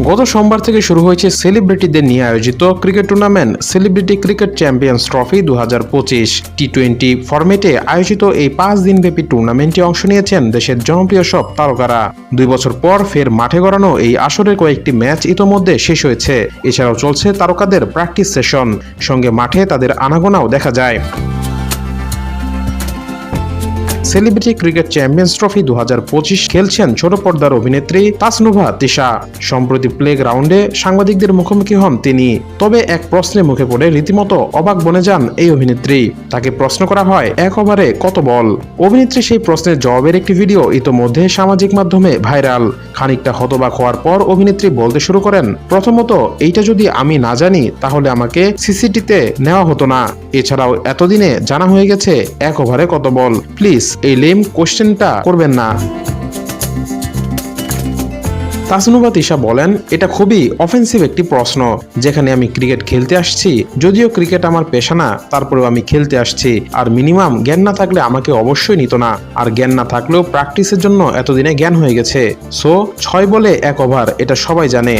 গত সোমবার থেকে শুরু হয়েছে সেলিব্রিটিদের নিয়ে আয়োজিত cricket tournament celebrity cricket champions trophy দু হাজার পঁচিশ টি টোয়েন্টি ফরম্যাটে আয়োজিত এই পাঁচ দিনব্যাপী টুর্নামেন্টে অংশ নিয়েছেন দেশের জনপ্রিয় সব তারকারা। দুই বছর পর ফের মাঠে গড়ানো এই আসরের কয়েকটি ম্যাচ ইতোমধ্যে শেষ হয়েছে। এছাড়াও চলছে তারকাদের প্র্যাকটিস সেশন সঙ্গে মাঠে তাদের আনাগোনাও দেখা যায়। সেলিব্রিটি ক্রিকেট চ্যাম্পিয়ন্স ট্রফি দু হাজার পঁচিশ খেলছেন ছোট পর্দার অভিনেত্রী তাসনুভা তিশা। সম্প্রতি প্লে গ্রাউন্ডে সাংবাদিকদের মুখোমুখি হন তিনি। তবে এক প্রশ্নে মুখে পড়ে রীতিমতো অবাক বনে যান এই অভিনেত্রী। তাকে প্রশ্ন করা হয়, এক ওভারে কত বল? অভিনেত্রী সেই প্রশ্নের জবাবের একটি ভিডিও ইতোমধ্যে সামাজিক মাধ্যমে ভাইরাল। খানিকটা হতবাক হওয়ার পর অভিনেত্রী বলতে শুরু করেন, প্রথমত, এইটা যদি আমি না জানি, তাহলে আমাকে সিসিটিতে নেওয়া হতো না। এছাড়াও এতদিনে জানা হয়ে গেছে, এক ওভারে কত বল? প্লিজ এই লেম কোশ্চেনটা করবেন না। তাসনুবা তিশা বলেন, এটা খুবই অফেন্সিভ একটি প্রশ্ন, যেখানে আমি ক্রিকেট খেলতে আসছি, যদিও ক্রিকেট আমার পেশা না, তারপরেও আমি খেলতে আসছি, আর মিনিমাম জ্ঞান না থাকলে আমাকে অবশ্যই নিত না, আর জ্ঞান না থাকলেও প্র্যাকটিসের জন্য এতদিনে জ্ঞান হয়ে গেছে। সো ছয় বলে এক ওভার এটা সবাই জানে।